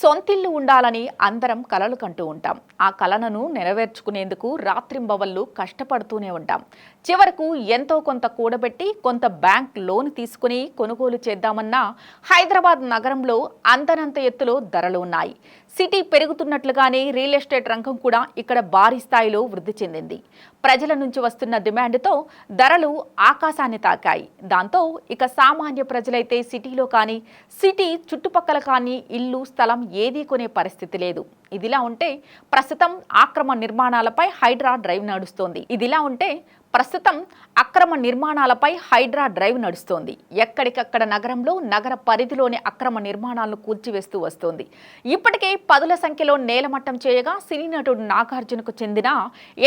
సొంతిల్లు ఉండాలని అందరం కలలు కంటూ ఉంటాం. ఆ కలనను నెరవేర్చుకునేందుకు రాత్రింబవళ్ళు కష్టపడుతూనే ఉంటాం. చివరకు ఎంతో కొంత కూడబెట్టి కొంత బ్యాంక్ లోన్ తీసుకుని కొనుగోలు చేద్దామన్నా హైదరాబాద్ నగరంలో అందనంత ఎత్తులో ధరలు ఉన్నాయి. సిటీ పెరుగుతున్నట్లుగానే రియల్ ఎస్టేట్ రంగం కూడా ఇక్కడ భారీ స్థాయిలో వృద్ధి చెందింది. ప్రజల నుంచి వస్తున్న డిమాండ్తో ధరలు ఆకాశాన్ని తాకాయి. దాంతో ఇక సామాన్య ప్రజలైతే సిటీలో కానీ సిటీ చుట్టుపక్కల కానీ ఇల్లు స్థలం ఏదీ కొనే పరిస్థితి లేదు. ఇదిలా ఉంటే ప్రస్తుతం ఆక్రమ నిర్మాణాలపై హైడ్రా డ్రైవ్ నడుస్తోంది. ఇదిలా ఉంటే ప్రస్తుతం అక్రమ నిర్మాణాలపై హైడ్రా డ్రైవ్ నడుస్తోంది. ఎక్కడికక్కడ నగరంలో నగర పరిధిలోని అక్రమ నిర్మాణాలను కూల్చివేస్తూ వస్తోంది. ఇప్పటికే పదుల సంఖ్యలో నేలమట్టం చేయగా సినీ నటుడు నాగార్జునకు చెందిన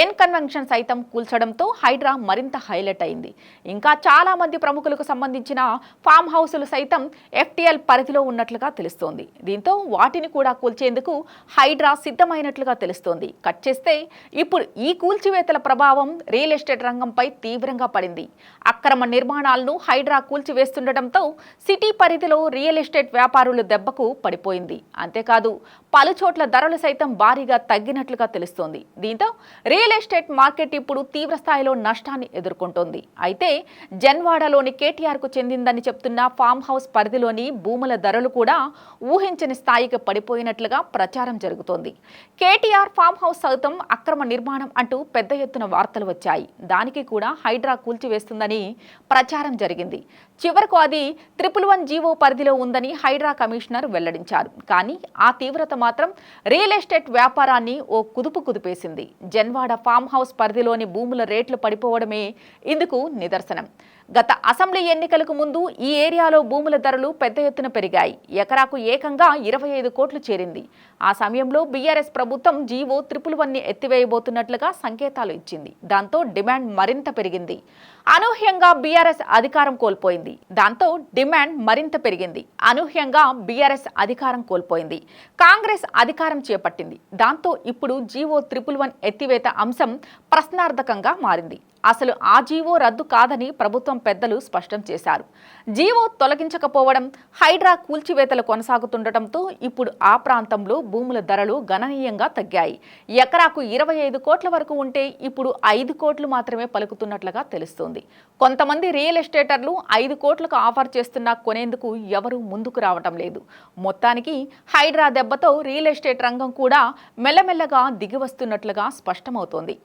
ఎన్ కన్వెన్షన్ సైతం కూల్చడంతో హైడ్రా మరింత హైలైట్ అయింది. ఇంకా చాలా మంది ప్రముఖులకు సంబంధించిన ఫామ్ హౌసులు సైతం ఎఫ్టీఎల్ పరిధిలో ఉన్నట్లుగా తెలుస్తోంది. దీంతో వాటిని కూడా కూల్చేందుకు హైడ్రా సిద్ధమైనట్లుగా తెలుస్తోంది. కట్ చేస్తే ఇప్పుడు ఈ కూల్చివేతల ప్రభావం రియల్ ఎస్టేట్ రంగంపై తీవ్రంగా పడింది. అక్రమ నిర్మాణాలను హైడ్రా కూల్చివేస్తుండటంతో సిటీ పరిధిలో రియల్ ఎస్టేట్ వ్యాపారులు దెబ్బకు పడిపోయింది. అంతేకాదు పలు చోట్ల ధరలు సైతం భారీగా తగ్గినట్లుగా తెలుస్తోంది. దీంతో రియల్ ఎస్టేట్ మార్కెట్ ఇప్పుడు తీవ్ర స్థాయిలో నష్టాన్ని ఎదుర్కొంటోంది. అయితే జన్వాడలోని కేటీఆర్కు చెందిందని చెప్తున్న ఫామ్ హౌస్ పరిధిలోని భూముల ధరలు కూడా ఊహించని స్థాయికి పడిపోయినట్లుగా ప్రచారం జరుగుతోంది. కేటీఆర్ ఫామ్ హౌస్ సైతం అక్రమ నిర్మాణం అంటూ పెద్ద ఎత్తున వార్తలు వచ్చాయి. దాని దానికి కూడా హైడ్రా కూల్చివేస్తుందని ప్రచారం జరిగింది. చివరకు అది ట్రిపుల్ వన్ జీవో పరిధిలో ఉందని హైడ్రా కమిషనర్ వెల్లడించారు. కానీ ఆ తీవ్రత మాత్రం రియల్ ఎస్టేట్ వ్యాపారాన్ని ఓ కుదుపు కుదిపేసింది. జన్వాడ ఫామ్ హౌస్ పరిధిలోని భూముల రేట్లు పడిపోవడమే ఇందుకు నిదర్శనం. గత అసెంబ్లీ ఎన్నికలకు ముందు ఈ ఏరియాలో భూముల ధరలు పెద్ద ఎత్తున పెరిగాయి. ఎకరాకు ఏకంగా ఇరవై ఐదు కోట్లు చేరింది. ఆ సమయంలో బీఆర్ఎస్ ప్రభుత్వం జీవో త్రిపుల్ వన్ని ఎత్తివేయబోతున్నట్లుగా సంకేతాలు ఇచ్చింది. దాంతో డిమాండ్ మరింత పెరిగింది. అనూహ్యంగా బీఆర్ఎస్ అధికారం కోల్పోయింది. దాంతో డిమాండ్ మరింత పెరిగింది. అనూహ్యంగా బీఆర్ఎస్ అధికారం కోల్పోయింది. కాంగ్రెస్ అధికారం చేపట్టింది. దాంతో ఇప్పుడు జీవో త్రిపుల్ వన్ ఎత్తివేత అంశం ప్రశ్నార్థకంగా మారింది. అసలు ఆ జీవో రద్దు కాదని ప్రభుత్వం పెద్దలు స్పష్టం చేశారు. జీవో తొలగించకపోవడం హైడ్రా కూల్చివేతలు కొనసాగుతుండటంతో ఇప్పుడు ఆ ప్రాంతంలో భూముల ధరలు గణనీయంగా తగ్గాయి. ఎకరాకు ఇరవై ఐదు కోట్ల వరకు ఉంటే ఇప్పుడు ఐదు కోట్లు మాత్రమే పలుకుతున్నట్లుగా తెలుస్తోంది. కొంతమంది రియల్ ఎస్టేటర్లు ఐదు కోట్లకు ఆఫర్ చేస్తున్నా కొనేందుకు ఎవరూ ముందుకు రావటం లేదు. మొత్తానికి హైడ్రా దెబ్బతో రియల్ ఎస్టేట్ రంగం కూడా మెల్లమెల్లగా దిగివస్తున్నట్లుగా స్పష్టమవుతోంది.